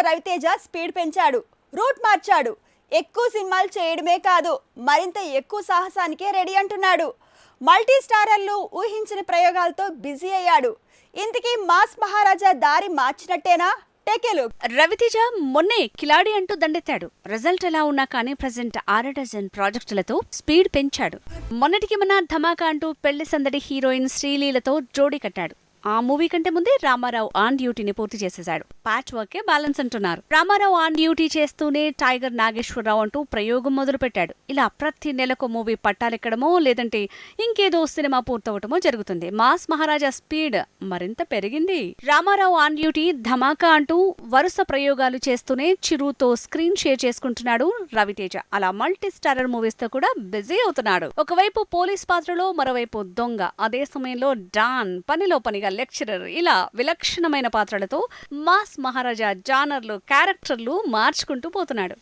Raviteja speed పెంచాడు route మార్చాడు. ఎక్కువ సినిమాలు చేయడమే కాదు మరింత ఎక్కువ సాహసానికే రెడీ అంటున్నాడు. మల్టీ స్టారర్లు ఊహించిన ప్రయోగాలతో బిజీ అయ్యాడు. ఇంతకీ మాస్ మహారాజా దారి మార్చినట్టేనా? టెకెలు రవితేజ మొన్నే కిలాడి అంటూ దండెత్తాడు. రిజల్ట్ ఎలా ఉన్నా కానీ ప్రజెంట్ ఆరు డజన్ ప్రాజెక్టులతో స్పీడ్ పెంచాడు. మొన్నటికి మన ధమాకా అంటూ పెళ్ళి సందడి హీరోయిన్ శ్రీలీలతో జోడీ కట్టాడు. ఆ మూవీ కంటే ముందే రామారావు ఆన్ డ్యూటీని పూర్తి చేసేశాడు. ప్యాచ్ వర్కే బ్యాలెన్స్ అంటున్నారు. రామారావు ఆన్ డ్యూటీ చేస్తూనే టైగర్ నాగేశ్వరరావు అంటూ ప్రయోగం మొదలుపెట్టాడు. ఇలా ప్రతి నెలకు మూవీ పట్టాలెక్కడమో లేదంటే ఇంకేదో సినిమా పూర్తవటమో జరుగుతుంది. మాస్ మహారాజా స్పీడ్ మరింత పెరిగింది. రామారావు ఆన్ డ్యూటీ ధమాకా అంటూ వరుస ప్రయోగాలు చేస్తూనే చిరుతో స్క్రీన్ షేర్ చేసుకుంటున్నాడు రవితేజ. అలా మల్టీ స్టారర్ మూవీస్తో కూడా బిజీ అవుతున్నాడు. ఒకవైపు పోలీస్ పాత్రలో మరోవైపు దొంగ. అదే సమయంలో డాన్ పనిలో పనిగా లెక్చరర్ ఇలా విలక్షణమైన పాత్రలతో మాస్ మహారాజా జానర్లు క్యారెక్టర్లు మార్చుకుంటూ పోతున్నాడు.